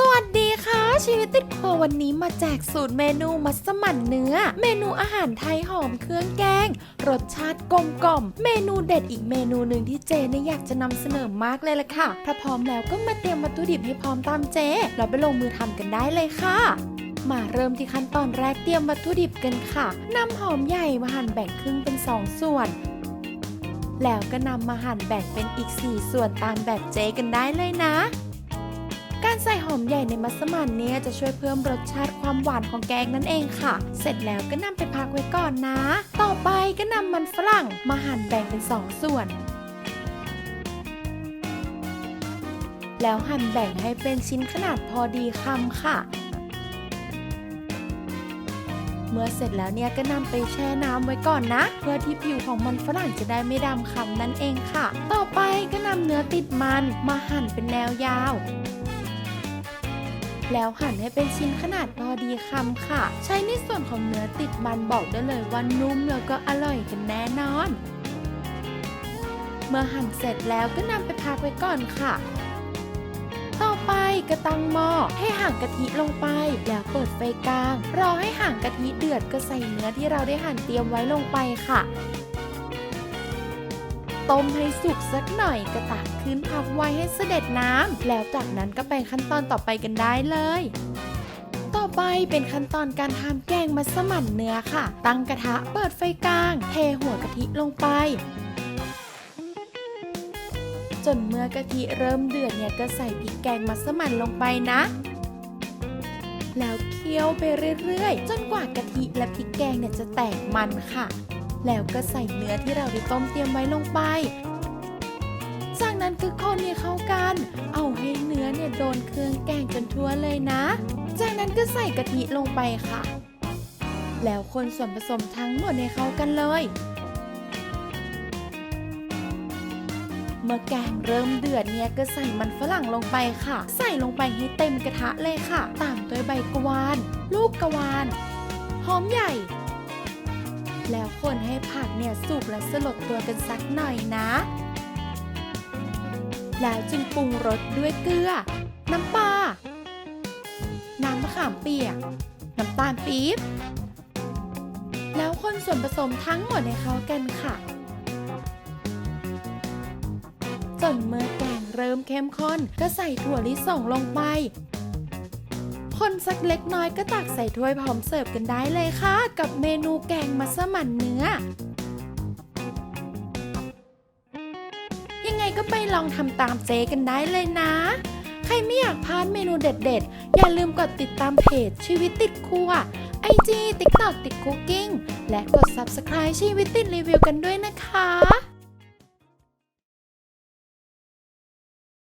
สวัสดีค่ะ ชีวิตติดครัววันนี้มาแจกสูตรเมนูมัสมั่นเนื้อ เมนูอาหารไทยหอมเครื่องแกง รสชาติกลมกล่อม เมนูเด็ดอีกเมนูหนึ่งที่เจเนี่ยอยากจะนำเสนอมากเลยล่ะค่ะ ถ้าพร้อมแล้วก็มาเตรียมวัตถุดิบให้พร้อมตามเจแล้วไปลงมือทำกันได้เลยค่ะมาเริ่มที่ขั้นตอนแรกเตรียมวัตถุดิบกันค่ะนำหอมใหญ่มาหั่นแบ่งครึ่งเป็นสองส่วน แล้วก็นำมาหั่นแบ่งเป็นอีก 4 ส่วนตามแบบเจกันได้เลยนะ ใส่หอมใหญ่ในมัสมั่นเนี่ยจะช่วยเพิ่มรสชาติความหวานของแกงนั่นเองค่ะ เสร็จแล้วก็นำไปพักไว้ก่อนนะ ต่อไปก็นำมันฝรั่งมาหั่นแบ่งเป็น2ส่วน แล้วหั่นแบ่งให้เป็นชิ้นขนาดพอดีคำค่ะเมื่อเสร็จแล้วเนี่ยก็นำไปแช่น้ำไว้ก่อนนะ เพื่อที่ผิวของมันฝรั่งจะได้ไม่ดำคำนั่นเองค่ะ ต่อไปก็นำเนื้อติดมันมาหั่นเป็นแนวยาว แล้วหั่นให้เป็นชิ้นขนาดพอดีคำค่ะ ใช้ในส่วนของเนื้อติดมันบอกได้เลยว่านุ่มแล้วก็อร่อยกันแน่นอน เมื่อหั่นเสร็จแล้วก็นำไปพักไว้ก่อนค่ะ ต่อไปก็ตั้งหม้อให้ห่างกะทิลงไป แล้วเปิดไฟกลาง รอให้ห่างกะทิเดือดก็ใส่เนื้อที่เราได้หั่นเตรียมไว้ลงไปค่ะ ต้มให้สุกสักหน่อยก็ตักขึ้นพักไว้ให้เสด็จน้ำแล้วจากนั้นก็ไปขั้นตอนต่อไปกันได้เลย ต่อไปเป็นขั้นตอนการทำแกงมัสมั่นเนื้อค่ะ ตั้งกระทะเปิดไฟกลาง เทหัวกะทิลงไปจนเมื่อกะทิเริ่มเดือดเนี่ยก็ใส่พริกแกงมัสมั่นลงไปนะ แล้วเคี่ยวไปเรื่อยๆ จนกว่ากะทิและพริกแกงเนี่ยจะแตกมันค่ะ แล้วก็ใส่เนื้อที่เราได้ต้มเตรียมไว้ลงไป จากนั้นก็คนให้เข้ากัน เอาให้เนื้อเนี่ยโดนเครื่องแกงจนทั่วเลยนะ จากนั้นก็ใส่กะทิลงไปค่ะ แล้วคนส่วนผสมทั้งหมดให้เข้ากันเลย เมื่อแกงเริ่มเดือดเนี่ยก็ใส่มันฝรั่งลงไปค่ะ ใส่ลงไปให้เต็มกระทะเลยค่ะ ตามด้วยใบกวาน ลูกกวาน หอมใหญ่ แล้วคนให้ผักเนี่ยสุกและสลดตัวกันสักหน่อยนะ แล้วจึงปรุงรสด้วยเกลือ น้ำปลา น้ำมะขามเปียก น้ำตาลปี๊บ แล้วคนส่วนผสมทั้งหมดให้เข้ากันค่ะ จนเมื่อแกงเริ่มเข้มข้นก็ใส่ถั่วลิสงลงไป คนสักเล็กน้อยก็ตักใส่ถ้วยพร้อมเสิร์ฟกันได้เลยค่ะ กับเมนูแกงมัสมั่นเนื้อยังไงก็ไปลองทำตามเจกันได้เลยนะ ใครไม่อยากพลาดเมนูเด็ดๆ อย่าลืมกดติดตามเพจชีวิตติดครัวไอจีติ๊กต็อกติดคุกกิ้งและกด Subscribe ชีวิตติดรีวิวกันด้วยนะคะ